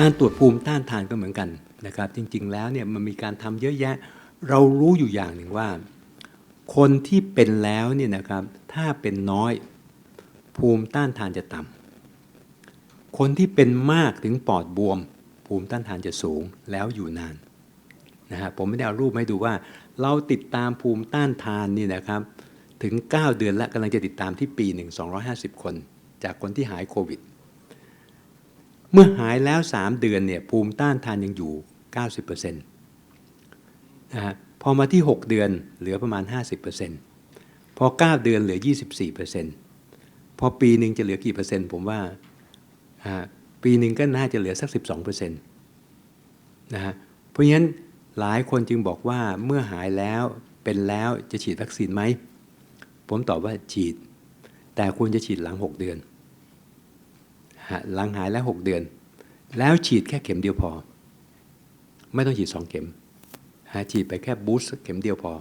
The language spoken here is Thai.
การตรวจภูมิต้านทานก็เหมือนกันนะครับ จริง ๆ แล้วเนี่ยมันมีการทำเยอะแยะ เรารู้อยู่อย่างหนึ่งว่า คนที่เป็นแล้วเนี่ยนะครับ ถ้าเป็นน้อยภูมิต้านทานจะต่ำคนที่เป็นมากถึงปอดบวม ภูมิต้านทานจะสูงแล้วอยู่นานนะฮะผมไม่ได้เอารูปให้ดูว่า เราติดตามภูมิต้านทานนี่นะครับ ถึง 9 เดือนและกำลังจะติดตามที่ปีหนึ่ง250 คน จากคนที่หายโควิด เมื่อหายแล้ว 3 เดือนเนี่ยภูมิต้านทานยังอยู่ 90%นะฮะพอมาที่ 6 เดือนเหลือประมาณ 50%พอ 9 เดือนเหลือ 24%พอปีหนึ่งจะเหลือกี่เปอร์เซ็นต์ผมว่าปีหนึ่งก็น่าจะเหลือสัก 12%นะฮะเพราะฉะนั้นหลายคนจึงบอกว่าเมื่อหายแล้วเป็นแล้วจะฉีดวัคซีนไหม ผมตอบว่าฉีด แต่ควรจะฉีดหลัง 6 เดือน หลังหายแล้ว 6 เดือน แล้วฉีดแค่เข็มเดียวพอ ไม่ต้องฉีด 2 เข็มฉีดไปแค่บูสต์เข็มเดียวพอ